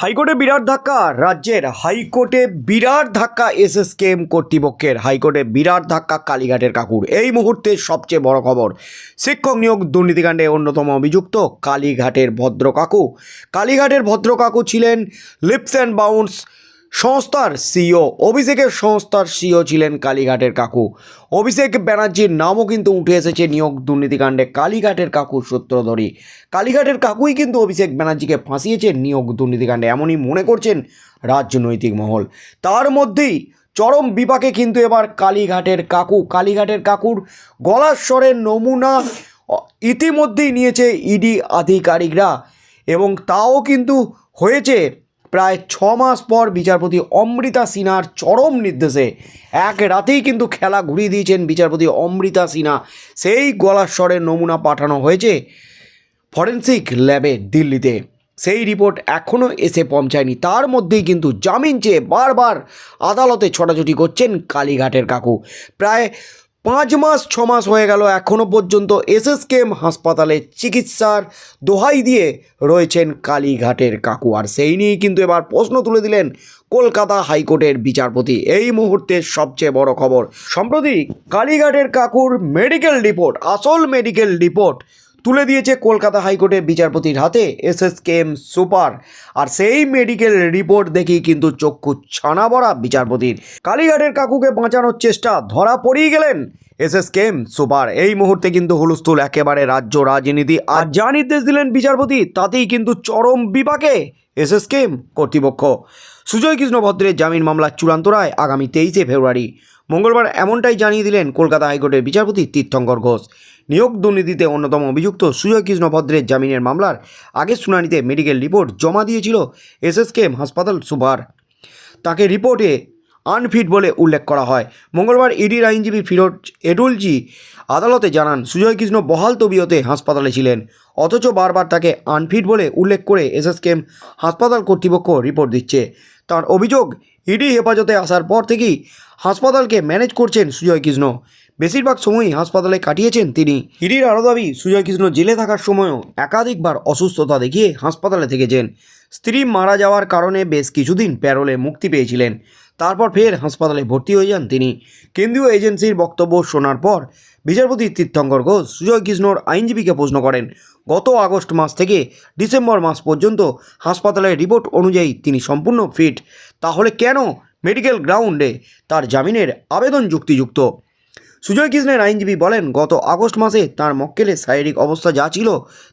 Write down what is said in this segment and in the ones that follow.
হাইকোর্টে বিরাট ধাক্কা, রাজ্যের হাইকোর্টে বিরাট ধাক্কা এসএসকেএম কর্তৃপক্ষের। হাইকোর্টে বিরাট ধাক্কা, কালীঘাটের কাকুর। এই মুহূর্তে সবচেয়ে বড় খবর, শিক্ষক নিয়োগ দুর্নীতিকাণ্ডে অন্যতম অভিযুক্ত কালীঘাটের ভদ্র কাকু কালীঘাটের ভদ্র কাকু ছিলেন লিপস অ্যান্ড বাউন্স সংস্থার সিও অভিষেকের সংস্থার সিও ছিলেন কালীঘাটের কাকু। অভিষেক ব্যানার্জির নামও কিন্তু উঠে এসেছে নিয়োগ দুর্নীতিকাণ্ডে কালীঘাটের কাকুর সূত্র ধরি কালীঘাটের কাকুই কিন্তু অভিষেক ব্যানার্জিকে ফাঁসিয়েছে নিয়োগ দুর্নীতিকাণ্ডে, এমনই মনে করছেন রাজনৈতিক মহল। তার মধ্যেই চরম বিপাকে কিন্তু এবার কালীঘাটের কাকু। কালীঘাটের কাকুর গলার স্বরের নমুনা ইতিমধ্যেই নিয়েছে ইডি আধিকারিকরা এবং তাও কিন্তু হয়েছে প্রায় ছ মাস পর বিচারপতি অমৃতা সিনহার চরম নির্দেশে এক রাতেই কিন্তু খেলা ঘুরিয়ে দিয়েছেন বিচারপতি অমৃতা সিনহা। সেই গলার স্বরের নমুনা পাঠানো হয়েছে ফরেন্সিক ল্যাবে দিল্লিতে। সেই রিপোর্ট এখনও এসে পৌঁছায়নি। তার মধ্যেই কিন্তু জামিন চেয়ে বারবার আদালতে ছোটাছুটি করছেন কালীঘাটের কাকু। প্রায় পাঁচ মাস, ছ মাস হয়ে গেল এখনও পর্যন্ত এসএসকেএম হাসপাতালে চিকিৎসার দোহাই দিয়ে রয়েছেন কালীঘাটের কাকু। আর সেই নিয়েই কিন্তু এবার প্রশ্ন তুলে দিলেন কলকাতা হাইকোর্টের বিচারপতি। এই মুহূর্তে সবচেয়ে বড় খবর, সম্প্রতি কালীঘাটের কাকুর মেডিকেল রিপোর্ট আসল মেডিকেল রিপোর্ট তুলে দিয়েছে কলকাতা হাইকোর্টের বিচারপতির হাতে এসএসকেএম সুপার। আর সেই মেডিকেল রিপোর্ট দেখি কিন্তু চক্ষু ছানা ভরা বিচারপতির। কালীঘাটের কাকুকে বাঁচানোর চেষ্টা ধরা পড়েই গেলেন এসএসকেএম সুপার। এই মুহূর্তে কিন্তু হুলস্থুল একেবারে রাজ্য রাজনীতি। আর যা নির্দেশ দিলেন বিচারপতি, তাতেই কিন্তু চরম বিপাকে এসএসকেএম কর্তৃপক্ষ। সুজয় কৃষ্ণ ভদ্রের জামিন মামলার চূড়ান্ত রায় আগামী তেইশে ফেব্রুয়ারি। মঙ্গলবার এমনটাই জানিয়ে দিলেন কলকাতা হাইকোর্টের বিচারপতি তীর্থঙ্কর ঘোষ। নিয়োগ দুর্নীতিতে অন্যতম অভিযুক্ত সুজয় কৃষ্ণ ভদ্রের জামিনের মামলার আগের শুনানিতে মেডিকেল রিপোর্ট জমা দিয়েছিল এসএসকেএম হাসপাতাল সুপার। তাকে রিপোর্টে আনফিট বলে উল্লেখ করা হয়। মঙ্গলবার ইডির আইনজীবী ফিরোজ এডুলজি আদালতে জানান, সুজয় কৃষ্ণ বহাল তবিয়তে হাসপাতালে ছিলেন, অথচ বারবার তাকে আনফিট বলে উল্লেখ করে এসএসকেএম হাসপাতাল কর্তৃপক্ষ রিপোর্ট দিচ্ছে। তার অভিযোগ ইডি হেফাজতে আসার পর থেকেই হাসপাতালকে ম্যানেজ করছেন সুজয় কৃষ্ণ। বেশিরভাগ সময়ই হাসপাতালে কাটিয়েছেন তিনি। ইডির আরও দাবি, সুজয় কৃষ্ণ জেলে থাকার সময়ও একাধিকবার অসুস্থতা দেখিয়ে হাসপাতালে থেকেছেন। স্ত্রী মারা যাওয়ার কারণে বেশ কিছুদিন প্যারোলে মুক্তি পেয়েছিলেন। তারপর ফের হাসপাতালে ভর্তি হয়ে যান তিনি। কেন্দ্রীয় এজেন্সির বক্তব্য শোনার পর বিচারপতি তীর্থঙ্কর ঘোষ, সুজয় কৃষ্ণর আইনজীবীকে প্রশ্ন করেন, গত আগস্ট মাস থেকে ডিসেম্বর মাস পর্যন্ত হাসপাতালের রিপোর্ট অনুযায়ী তিনি সম্পূর্ণ ফিট, তাহলে কেন মেডিকেল গ্রাউন্ডে তার জামিনের আবেদন যুক্তিযুক্ত? সুজয় কৃষ্ণের আইনজীবী বলেন, গত আগস্ট মাসে তার মক্কেলের শারীরিক অবস্থা যা ছিল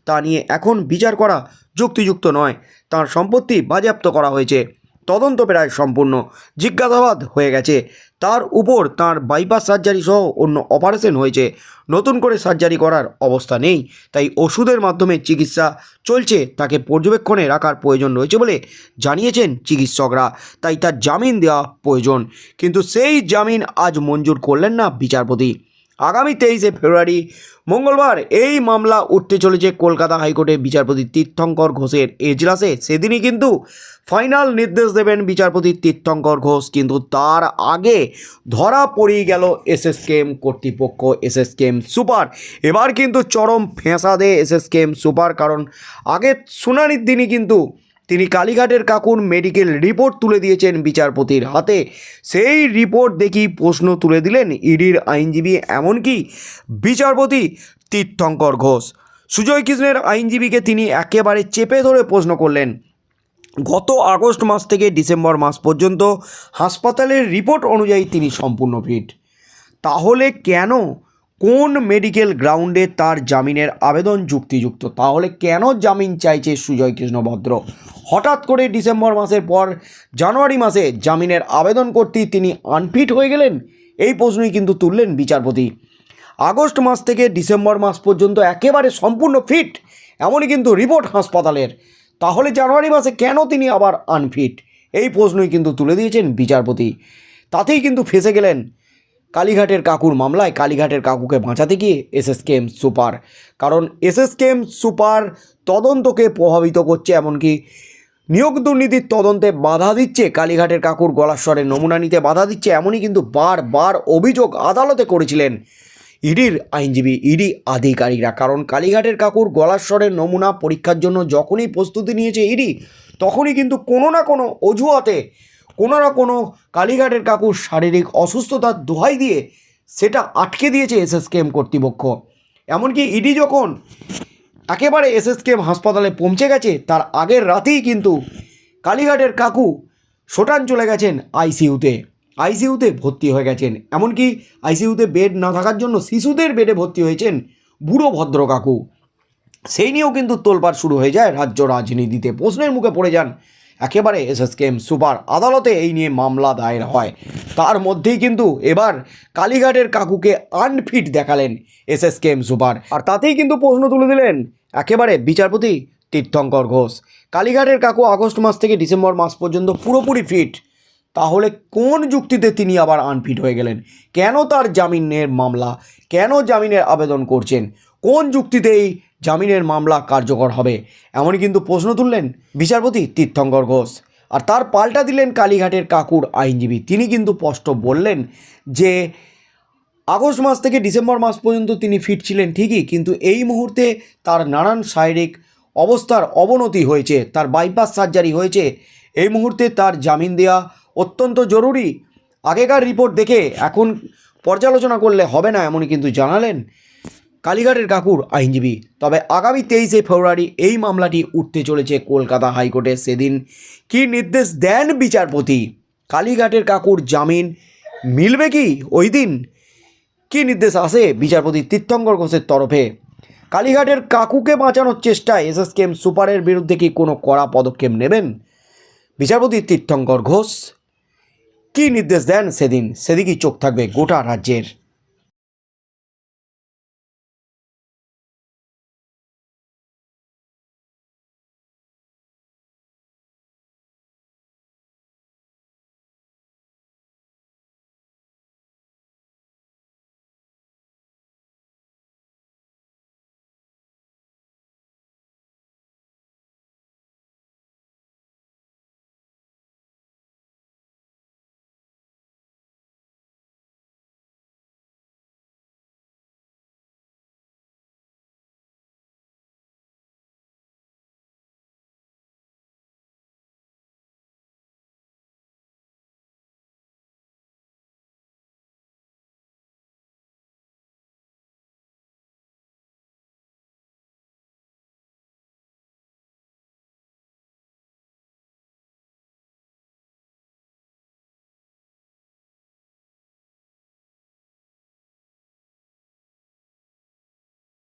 তা নিয়ে এখন বিচার করা যুক্তিযুক্ত নয়, তার সম্পত্তি বাজেয়াপ্ত করা হয়েছে। তদন্ত প্রায় সম্পূর্ণ। জিজ্ঞাসাবাদ হয়ে গেছে। তার উপর তার বাইপাস সার্জারি সহ অন্য অপারেশন হয়েছে। নতুন করে সার্জারি করার অবস্থা নেই, তাই ওষুধের মাধ্যমে চিকিৎসা চলছে। তাকে পর্যবেক্ষণে রাখার প্রয়োজন রয়েছে বলে জানিয়েছেন চিকিৎসকরা। তাই তার জামিন দেওয়া প্রয়োজন। কিন্তু সেই জামিন আজ মঞ্জুর করলেন না বিচারপতি। আগামী তেইশে ফেব্রুয়ারি মঙ্গলবার এই মামলা উঠতে চলেছে কলকাতা হাইকোর্টের বিচারপতি তীর্থঙ্কর ঘোষের এজলাসে। সেদিনই কিন্তু ফাইনাল নির্দেশ দেবেন বিচারপতি তীর্থঙ্কর ঘোষ। কিন্তু তার আগে ধরা পড়েই গেল এসএসকেএম কর্তৃপক্ষ, এসএসকেএম সুপার। এবার কিন্তু চরম ফেঁসা দেয় এসএসকেএম সুপার, কারণ আগে শুনানির দিনই কিন্তু তিনি কালীঘাটের কাকুর মেডিকেল রিপোর্ট তুলে দিয়েছেন বিচারপতির হাতে। সেই রিপোর্ট দেখি প্রশ্ন তুলে দিলেন ইডির আইনজীবী, এমনকি বিচারপতি তীর্থঙ্কর ঘোষ। সুজয় কৃষ্ণের আইনজীবীকে তিনি একেবারে চেপে ধরে প্রশ্ন করলেন, গত আগস্ট মাস থেকে ডিসেম্বর মাস পর্যন্ত হাসপাতালের রিপোর্ট অনুযায়ী তিনি সম্পূর্ণ ফিট। তাহলে কেন কোন মেডিকেল গ্রাউন্ডে তার জামিনের আবেদন যুক্তিযুক্ত? তাহলে কেন জামিন চাইছে সুজয় কৃষ্ণ ভদ্র হঠাৎ করে ডিসেম্বর মাসের পর জানুয়ারি মাসে জামিনের আবেদন করতেই তিনি আনফিট হয়ে গেলেন? এই প্রশ্নই কিন্তু তুললেন বিচারপতি। আগস্ট মাস থেকে ডিসেম্বর মাস পর্যন্ত একেবারে সম্পূর্ণ ফিট, এমনই কিন্তু রিপোর্ট হাসপাতালের। তাহলে জানুয়ারি মাসে কেন তিনি আবার আনফিট? এই প্রশ্নই কিন্তু তুলে দিয়েছেন বিচারপতি। তাতেই কিন্তু ফেসে গেলেন। কালীঘাটের কাকুর মামলায় কালীঘাটের কাকুকে বাঁচাতে গিয়ে এসএসকেএম সুপার। কারণ এসএসকেএম সুপার তদন্তকে প্রভাবিত করছে এমনকি নিয়োগ দুর্নীতির তদন্তে বাধা দিচ্ছে কালীঘাটের কাকুর গলাস্বরের নমুনা নিতে বাধা দিচ্ছে এমনই কিন্তু বারবার অভিযোগ আদালতে করেছিলেন ইডির আইনজীবী, ইডি আধিকারিকরা। কারণ কালীঘাটের কাকুর গলাস্বরের নমুনা পরীক্ষার জন্য যখনই প্রস্তুতি নিয়েছে ইডি, তখনই কিন্তু কোনো না কোনো অজুহাতে কোনো না কোনো কালীঘাটের কাকুর শারীরিক অসুস্থতার দোহাই দিয়ে সেটা আটকে দিয়েছে এসএসকেএম কর্তৃপক্ষ। এমনকি ইডি যখন একেবারে এসএসকেএম হাসপাতালে পৌঁছে গেছে, তার আগের রাতেই কিন্তু কালীঘাটের কাকু সোটান চলে গেছেন আইসিইউতে। আইসিইউতে ভর্তি হয়ে গেছেন। এমনকি আইসিইউতে বেড না থাকার জন্য শিশুদের বেডে ভর্তি হয়েছেন বুড়ো ভদ্র কাকু। সেই নিয়েও কিন্তু তোলপাড় শুরু হয়ে যায় রাজ্য রাজনীতিতে। প্রশ্নের মুখে পড়ে যান একেবারে এসএসকেএম সুপার আদালতে এই নিয়ে মামলা দায়ের হয়। তার মধ্যেই কিন্তু এবার কালীঘাটের কাকুকে আনফিট দেখালেন এসএসকেএম সুপার। আর তাতেই কিন্তু প্রশ্ন তুলে দিলেন একেবারে বিচারপতি তীর্থঙ্কর ঘোষ। কালীঘাটের কাকু আগস্ট মাস থেকে ডিসেম্বর মাস পর্যন্ত পুরোপুরি ফিট। তাহলে কোন যুক্তিতে তিনি আবার আনফিট হয়ে গেলেন? কেন তার জামিনের মামলা? কেন জামিনের আবেদন করছেন? কোন যুক্তিতে এই জামিনের মামলা কার্যকর হবে। এমনই কিন্তু প্রশ্ন তুললেন বিচারপতি তীর্থঙ্কর ঘোষ। আর তার পাল্টা দিলেন কালীঘাটের কাকুর আইনজীবী। তিনি কিন্তু স্পষ্ট বললেন যে, আগস্ট মাস থেকে ডিসেম্বর মাস পর্যন্ত তিনি ফিট ছিলেন ঠিকই, কিন্তু এই মুহূর্তে তার নানান শারীরিক অবস্থার অবনতি হয়েছে, তার বাইপাস সার্জারি হয়েছে। এই মুহূর্তে তার জামিন দেওয়া অত্যন্ত জরুরি। আগেকার রিপোর্ট দেখে এখন পর্যালোচনা করলে হবে না, এমনই কিন্তু জানালেন কালীঘাটের কাকুর আইনজীবী। তবে আগামী তেইশে ফেব্রুয়ারি এই মামলাটি উঠতে চলেছে কলকাতা হাইকোর্টে। সেদিন কি নির্দেশ দেন বিচারপতি? কালীঘাটের কাকুর জামিন মিলবে কি? ওই দিন কী নির্দেশ আসে বিচারপতি তীর্থঙ্কর ঘোষের তরফে? কালীঘাটের কাকুকে বাঁচানোর চেষ্টায় এসএসকেএম সুপারের বিরুদ্ধে কি কোনো কড়া পদক্ষেপ নেবেন? বিচারপতি তীর্থঙ্কর ঘোষ, কী নির্দেশ দেন সেদিন? সেদিকেই চোখ থাকবে গোটা রাজ্যের।